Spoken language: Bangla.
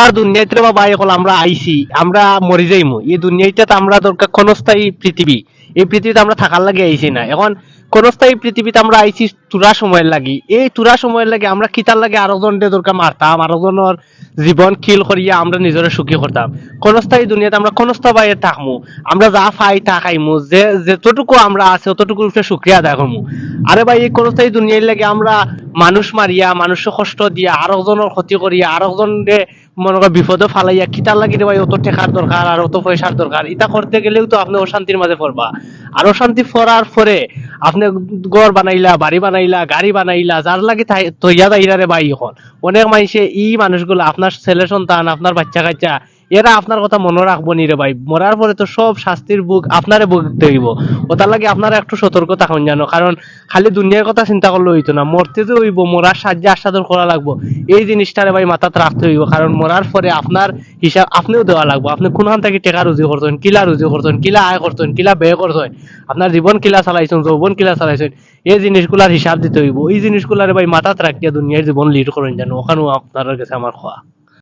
আর দুনিয়াতে বা ভাই হল আমরা আইছি, আমরা মরি যাইমু। এই দুনিয়াতে তো আমরা দরকার ক্ষণস্থায়ী পৃথিবী। এই পৃথিবীতে আমরা থাকার লাগে আইছি না। এখন ক্ষণস্থায়ী পৃথিবীতে আমরা আইছি তুরা সময়ের লাগি। এই তুরা সময়ের লাগে আমরা কিতার লাগে আরও জনকে দরকার মারতাম, আরও জনের জীবন খিল করিয়া আমরা নিজের সুখী করতাম। ক্ষণস্থায়ী দুনিয়াতে আমরা ক্ষণস্থায়ী বাইরে থাকমু। আমরা যা পাই তা খাইমু। যে, যতটুকু আমরা আছে অতটুকু উপরে শুক্রিয়া আদায় করমু আরে ভাই, এই ক্ষণস্থায়ী দুনিয়ার লাগে আমরা মানুষ মারিয়া মানুষকে কষ্ট দিয়া আরও জনের ক্ষতি করিয়া আরও জনকে মনে করো বিপদে ফালাইয়া কিতার লাগি রে ভাই, অত টেকার দরকার আর অত পয়সার দরকার। এটা করতে গেলেও তো আপনি অশান্তির মাঝে পড়বা। আর অশান্তি পড়ার পরে আপনি ঘর বানাইলা, বাড়ি বানাইলা, গাড়ি বানাইলা, যার লাগে তৈয়া দাইরা রে ভাই এখন। অনেক মানুষে ই মানুষগুলো, আপনার ছেলে সন্তান, আপনার বাচ্চা কাচ্চা এরা আপনার কথা মনে রাখব নি রে ভাই। মরার পরে তো সব শাস্তির বুক আপনারে ভুগতে হইব। ওটার লাগে আপনারা একটু সতর্ক থাকুন জানো, কারণ খালি দুনিয়ার কথা চিন্তা করলে হইতো না। মরতে যে হইব, মরার সাহায্যে আস্বাদন করা লাগবো। এই জিনিসটারে ভাই মাথাতে রাখতে হইব, কারণ মরার পরে আপনার হিসাব, আপনিও দেওয়া লাগবো। আপনি কোনখান থেকে টেকা রুজি করতেন কিলা রুজি করতেন কিলা আয় করতেন কিলা ব্যয় করতেন আপনার জীবন কিলা চালাইছেন, যৌবন কিলা চালাইছেন, এই জিনিসগুলার হিসাব দিতে হইব। এই জিনিসগুলারে ভাই মাথাতে রাখিয়া দুনিয়ার জীবন লিড করেন জানো, ওখানেও আপনার কাছে আমার খোয়া।